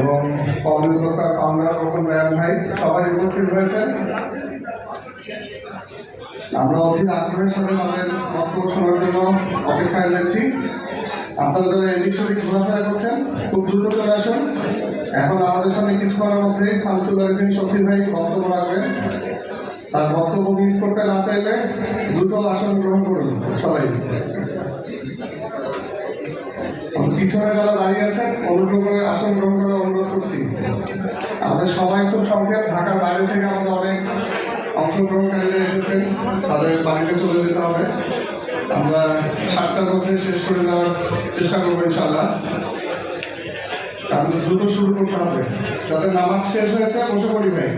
এবং অভিযোগতা কামরার রকম রায়ন ভাই সবাই উপস্থিত হয়েছেন। আমরা অধীর আগ্রহের সাথে তাদের বক্তব্য শোনার জন্য অপেক্ষায় রয়েছি। আপনারা যারা এই বিষয়ে ঘোরাফেরা করছেন, খুব দ্রুত চলে আসুন। এখন আমাদের সামনে কিছুক্ষণের মধ্যে শামসুল্লাহ তিনি শফি ভাই বক্তব্য রাখবেন। তার বক্তব্য মিস করতে না চাইলে দ্রুত আসন গ্রহণ করুন সবাই। পিছনে যারা দাঁড়িয়ে আছেন, অনুগ্রহ করে আসন গ্রহণ করার অনুরোধ করছি। আমাদের সবাই খুব সংক্ষেপ ঢাকার বাইরে থেকে আমাদের অনেক অংশগ্রহণকারীরা এসেছেন। তাদের বাড়িতে চলে যেতে হবে। আমরা সাতটার মধ্যে শেষ করে দেওয়ার চেষ্টা করব ইনশাল্লাহ আমাদের দ্রুত শুরু করতে হবে। যাদের নামাজ শেষ হয়েছে, বসে পড়ি ভাই